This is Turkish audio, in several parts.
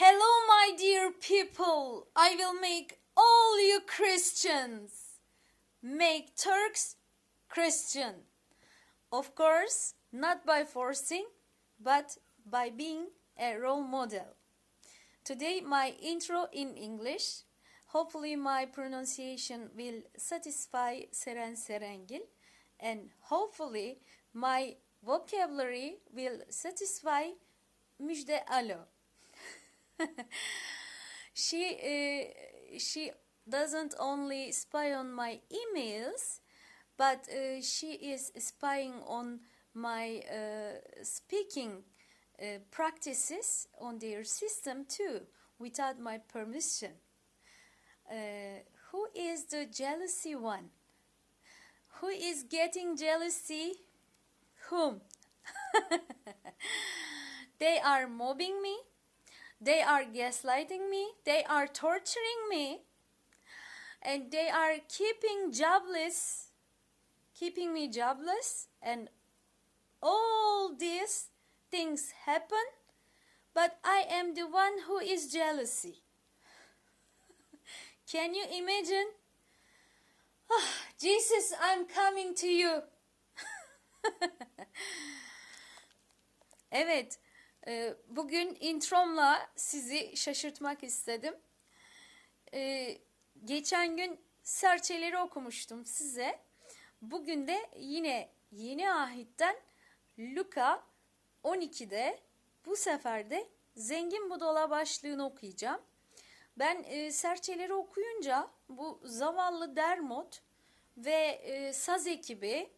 Hello, my dear people. I will make all you Christians make Turks Christian. Of course, not by forcing, but by being a role model. Today, my intro in English. Hopefully, my pronunciation will satisfy Seren Serengil, and hopefully, my vocabulary will satisfy Müjde Alo. she uh, she doesn't only spy on my emails, but uh, she is spying on my uh, speaking uh, practices on their system too, without my permission. Uh, who is the jealousy one? Who is getting jealousy? Whom? they are mobbing me. They are gaslighting me. They are torturing me. And they are keeping jobless, keeping me jobless. And all these things happen. But I am the one who is jealousy. Can you imagine? Ah, Jesus, I'm coming to you. evet, bugün intromla sizi şaşırtmak istedim. E, geçen gün serçeleri okumuştum size. Bugün de yine yeni ahitten Luka 12'de bu sefer de Zengin Budala başlığını okuyacağım. Ben e, serçeleri okuyunca bu zavallı Dermot ve e, saz ekibi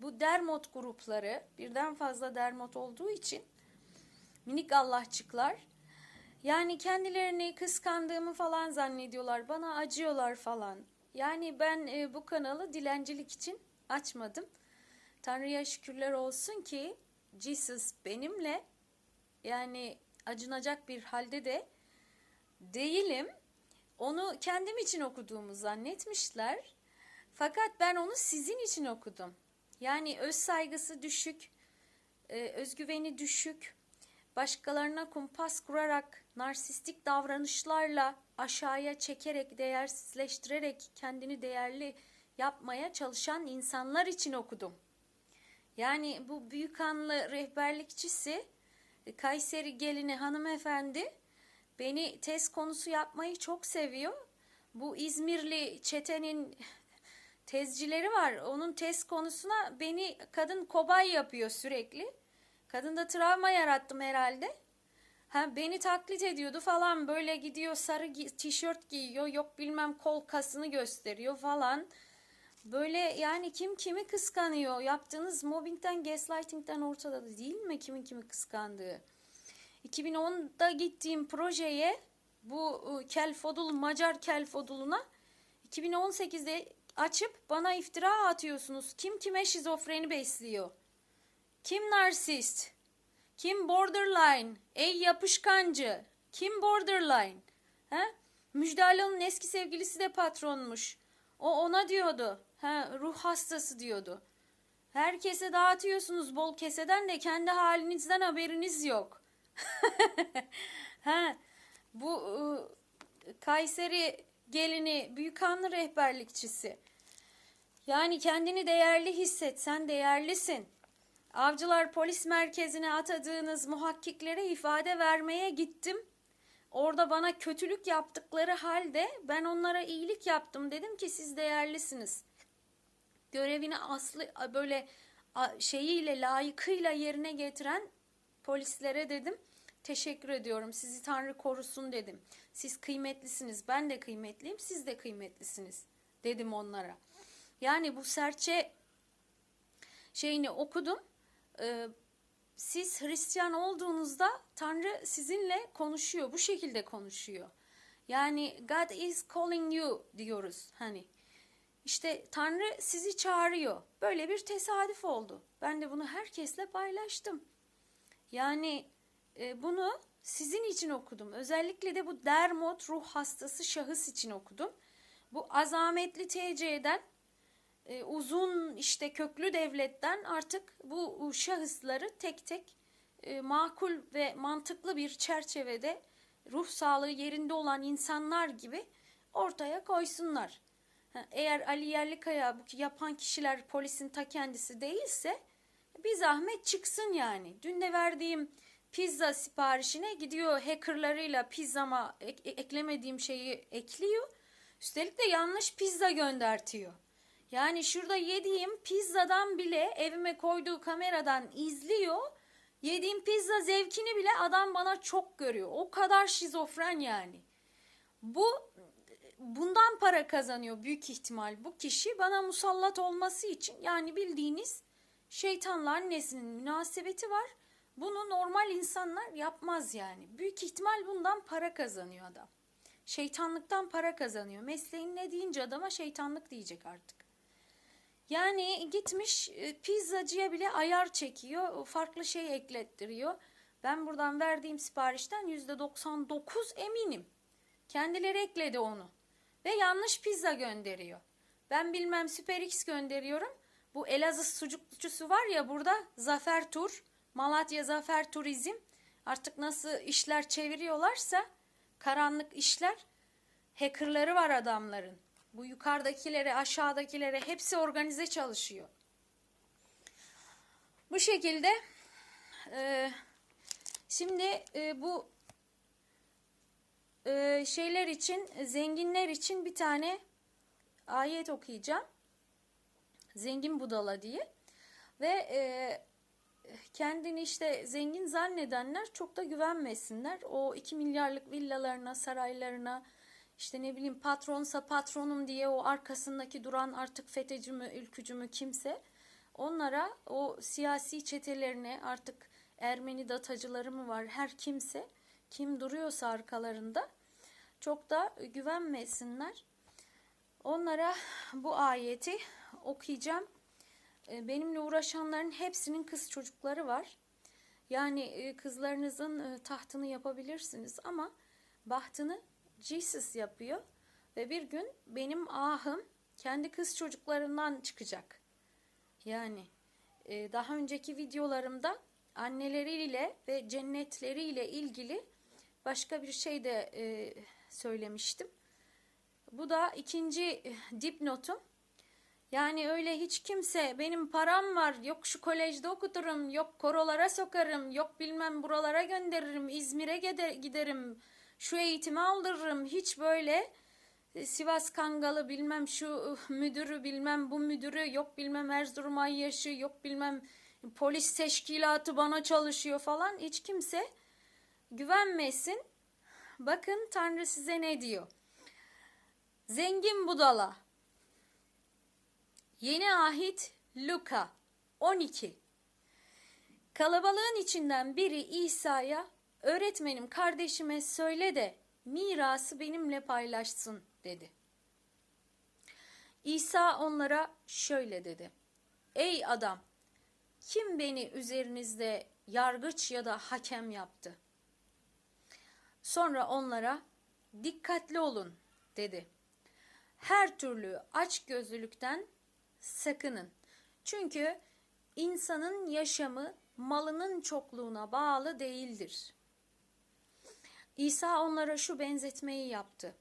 bu Dermot grupları birden fazla Dermot olduğu için minik Allahçıklar yani kendilerini kıskandığımı falan zannediyorlar. Bana acıyorlar falan. Yani ben e, bu kanalı dilencilik için açmadım. Tanrı'ya şükürler olsun ki Jesus benimle yani acınacak bir halde de değilim. Onu kendim için okuduğumu zannetmişler. Fakat ben onu sizin için okudum. Yani öz saygısı düşük, e, özgüveni düşük, başkalarına kumpas kurarak, narsistik davranışlarla aşağıya çekerek, değersizleştirerek kendini değerli yapmaya çalışan insanlar için okudum. Yani bu büyük anlı rehberlikçisi Kayseri gelini hanımefendi beni test konusu yapmayı çok seviyor. Bu İzmirli çetenin tezcileri var. Onun test konusuna beni kadın kobay yapıyor sürekli. Kadında travma yarattım herhalde. Ha, beni taklit ediyordu falan böyle gidiyor sarı gi- tişört giyiyor yok bilmem kol kasını gösteriyor falan. Böyle yani kim kimi kıskanıyor yaptığınız mobbingden gaslightingden ortada değil mi kimin kimi kıskandığı. 2010'da gittiğim projeye bu ıı, Kelfodul Macar Kelfodul'una 2018'de açıp bana iftira atıyorsunuz. Kim kime şizofreni besliyor? Kim narsist? Kim borderline? Ey yapışkancı. Kim borderline? He? Müjde eski sevgilisi de patronmuş. O ona diyordu. Ha, ruh hastası diyordu. Herkese dağıtıyorsunuz bol keseden de kendi halinizden haberiniz yok. ha, bu ıı, Kayseri gelini Büyükhanlı rehberlikçisi. Yani kendini değerli hisset. Sen değerlisin. Avcılar polis merkezine atadığınız muhakkiklere ifade vermeye gittim. Orada bana kötülük yaptıkları halde ben onlara iyilik yaptım. Dedim ki siz değerlisiniz. Görevini aslı böyle şeyiyle layıkıyla yerine getiren polislere dedim. Teşekkür ediyorum. Sizi Tanrı korusun dedim. Siz kıymetlisiniz. Ben de kıymetliyim. Siz de kıymetlisiniz dedim onlara. Yani bu serçe şeyini okudum. Ee, siz Hristiyan olduğunuzda Tanrı sizinle konuşuyor. Bu şekilde konuşuyor. Yani God is calling you diyoruz hani. İşte Tanrı sizi çağırıyor. Böyle bir tesadüf oldu. Ben de bunu herkesle paylaştım. Yani e, bunu sizin için okudum. Özellikle de bu dermot ruh hastası şahıs için okudum. Bu azametli TC'den e, uzun işte köklü devletten artık bu şahısları tek tek e, makul ve mantıklı bir çerçevede ruh sağlığı yerinde olan insanlar gibi ortaya koysunlar. Eğer Ali Yerlikaya yapan kişiler polisin ta kendisi değilse bir zahmet çıksın yani. Dün de verdiğim pizza siparişine gidiyor hackerlarıyla pizzama ek- eklemediğim şeyi ekliyor. Üstelik de yanlış pizza göndertiyor. Yani şurada yediğim pizzadan bile evime koyduğu kameradan izliyor. Yediğim pizza zevkini bile adam bana çok görüyor. O kadar şizofren yani. Bu bundan para kazanıyor büyük ihtimal bu kişi bana musallat olması için yani bildiğiniz şeytanla annesinin münasebeti var. Bunu normal insanlar yapmaz yani. Büyük ihtimal bundan para kazanıyor adam. Şeytanlıktan para kazanıyor. Mesleğin ne deyince adama şeytanlık diyecek artık. Yani gitmiş e, pizzacıya bile ayar çekiyor. Farklı şey eklettiriyor. Ben buradan verdiğim siparişten %99 eminim. Kendileri ekledi onu. Ve yanlış pizza gönderiyor. Ben bilmem Süper X gönderiyorum. Bu Elazığ sucukçusu var ya burada Zafer Tur, Malatya Zafer Turizm. Artık nasıl işler çeviriyorlarsa karanlık işler. Hackerları var adamların. Bu yukarıdakilere, aşağıdakilere hepsi organize çalışıyor. Bu şekilde e, şimdi e, bu e, şeyler için, zenginler için bir tane ayet okuyacağım. Zengin budala diye. Ve e, kendini işte zengin zannedenler çok da güvenmesinler. O 2 milyarlık villalarına, saraylarına, işte ne bileyim patronsa patronum diye o arkasındaki duran artık FETÖ'cü mü, ülkücü mü kimse onlara o siyasi çetelerine artık Ermeni datacıları mı var her kimse kim duruyorsa arkalarında çok da güvenmesinler. Onlara bu ayeti okuyacağım. E, Benimle uğraşanların hepsinin kız çocukları var. Yani e, kızlarınızın e, tahtını yapabilirsiniz ama bahtını Jesus yapıyor. Ve bir gün benim ahım kendi kız çocuklarından çıkacak. Yani e, daha önceki videolarımda anneleriyle ve cennetleriyle ilgili başka bir şey de e, söylemiştim. Bu da ikinci dipnotum. Yani öyle hiç kimse benim param var yok şu kolejde okuturum yok korolara sokarım yok bilmem buralara gönderirim İzmir'e giderim şu eğitimi aldırırım hiç böyle e, Sivas Kangalı bilmem şu uh, müdürü bilmem bu müdürü yok bilmem Erzurum Ayyaşı yok bilmem polis teşkilatı bana çalışıyor falan hiç kimse güvenmesin. Bakın Tanrı size ne diyor. Zengin budala. Yeni ahit Luka 12. Kalabalığın içinden biri İsa'ya öğretmenim kardeşime söyle de mirası benimle paylaşsın dedi. İsa onlara şöyle dedi. Ey adam kim beni üzerinizde yargıç ya da hakem yaptı? Sonra onlara dikkatli olun dedi. Her türlü açgözlülükten sakının. Çünkü insanın yaşamı malının çokluğuna bağlı değildir. İsa onlara şu benzetmeyi yaptı.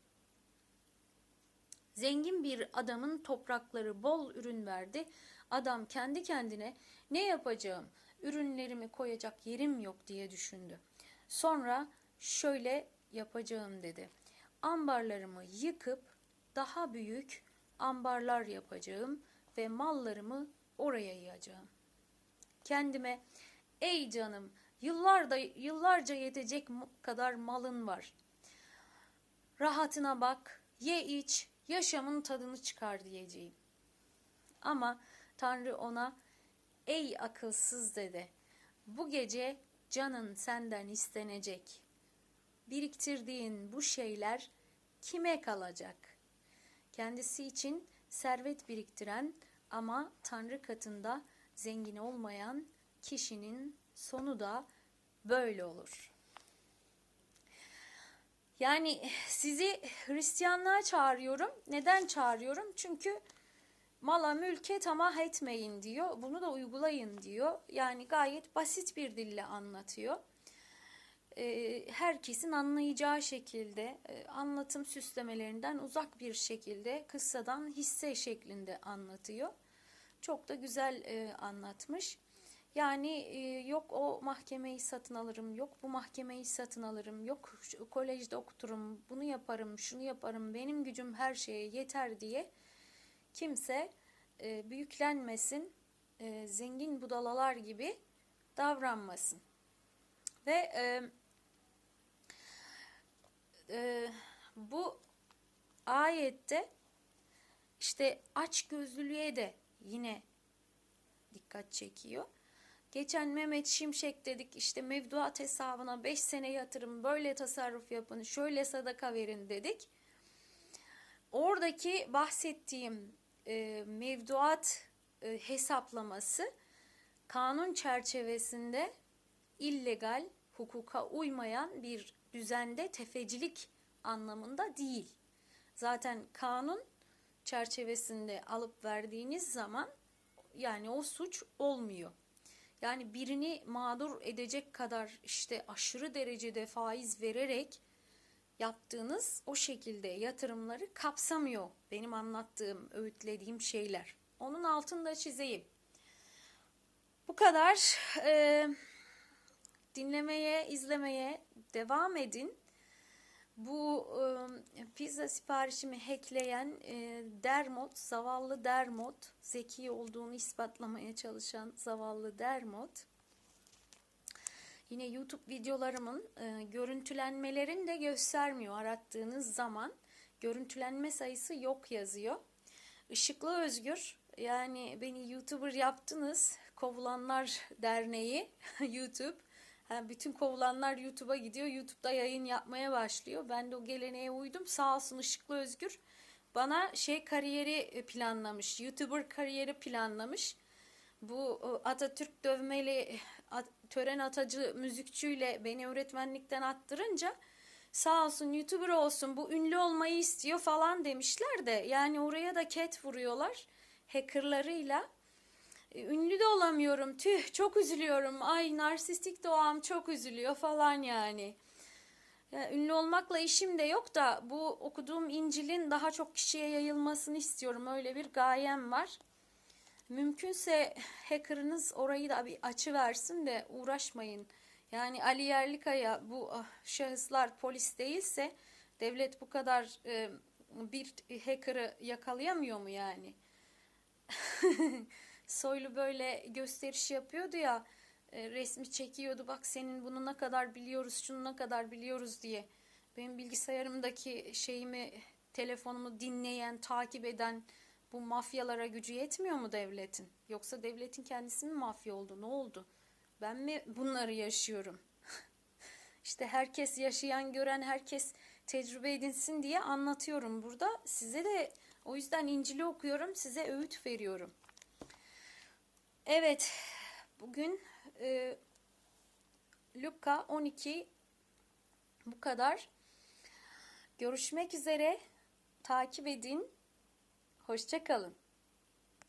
Zengin bir adamın toprakları bol ürün verdi. Adam kendi kendine ne yapacağım, ürünlerimi koyacak yerim yok diye düşündü. Sonra şöyle yapacağım dedi. Ambarlarımı yıkıp daha büyük ambarlar yapacağım ve mallarımı oraya yığacağım. Kendime ey canım yıllarda yıllarca yetecek kadar malın var. Rahatına bak, ye iç, yaşamın tadını çıkar diyeceğim. Ama Tanrı ona ey akılsız dedi. Bu gece canın senden istenecek. Biriktirdiğin bu şeyler kime kalacak? Kendisi için servet biriktiren ama Tanrı katında zengin olmayan kişinin sonu da böyle olur. Yani sizi Hristiyanlığa çağırıyorum. Neden çağırıyorum? Çünkü mala mülke tamah etmeyin diyor. Bunu da uygulayın diyor. Yani gayet basit bir dille anlatıyor. e, herkesin anlayacağı şekilde e, anlatım süslemelerinden uzak bir şekilde kıssadan hisse şeklinde anlatıyor. Çok da güzel e, anlatmış. Yani e, yok o mahkemeyi satın alırım, yok bu mahkemeyi satın alırım, yok şu kolejde okuturum, bunu yaparım, şunu yaparım, benim gücüm her şeye yeter diye kimse e, büyüklenmesin, e, zengin budalalar gibi davranmasın. Ve e, e, bu ayette işte aç gözlülüğe de yine dikkat çekiyor. Geçen Mehmet Şimşek dedik işte mevduat hesabına 5 sene yatırım böyle tasarruf yapın şöyle sadaka verin dedik. Oradaki bahsettiğim e, mevduat e, hesaplaması kanun çerçevesinde illegal hukuka uymayan bir düzende tefecilik anlamında değil. Zaten kanun çerçevesinde alıp verdiğiniz zaman yani o suç olmuyor. Yani birini mağdur edecek kadar işte aşırı derecede faiz vererek yaptığınız o şekilde yatırımları kapsamıyor benim anlattığım, öğütlediğim şeyler. Onun altında çizeyim. Bu kadar. Ee, dinlemeye, izlemeye devam edin. Bu e, pizza siparişimi hackleyen e, Dermot, zavallı Dermot, zeki olduğunu ispatlamaya çalışan zavallı Dermot. Yine YouTube videolarımın e, görüntülenmelerini de göstermiyor arattığınız zaman. Görüntülenme sayısı yok yazıyor. Işıklı Özgür, yani beni YouTuber yaptınız. Kovulanlar Derneği, YouTube. Bütün kovulanlar YouTube'a gidiyor. YouTube'da yayın yapmaya başlıyor. Ben de o geleneğe uydum. Sağ olsun Işıklı Özgür. Bana şey kariyeri planlamış. YouTuber kariyeri planlamış. Bu e, Atatürk dövmeli tören atacı müzikçüyle beni öğretmenlikten attırınca sağ olsun YouTuber olsun bu ünlü olmayı istiyor falan demişler de yani oraya da ket vuruyorlar hackerlarıyla. E, ünlü de olamıyorum. Tüh çok üzülüyorum. Ay narsistik doğam çok üzülüyor falan yani. Ya, ünlü olmakla işim de yok da bu okuduğum İncil'in daha çok kişiye yayılmasını istiyorum. Öyle bir gayem var. Mümkünse hackerınız orayı da bir açı versin de uğraşmayın. Yani Ali Yerlikaya bu ah, şahıslar polis değilse devlet bu kadar e, bir hacker'ı yakalayamıyor mu yani? Soylu böyle gösteriş yapıyordu ya e, resmi çekiyordu bak senin bunu ne kadar biliyoruz şunu ne kadar biliyoruz diye. Benim bilgisayarımdaki şeyimi telefonumu dinleyen takip eden bu mafyalara gücü yetmiyor mu devletin? Yoksa devletin kendisi mi mafya oldu ne oldu? Ben mi bunları yaşıyorum? işte herkes yaşayan gören herkes tecrübe edinsin diye anlatıyorum burada. Size de o yüzden İncil'i okuyorum size öğüt veriyorum. Evet, bugün e, Luka 12 bu kadar. Görüşmek üzere. Takip edin. Hoşçakalın.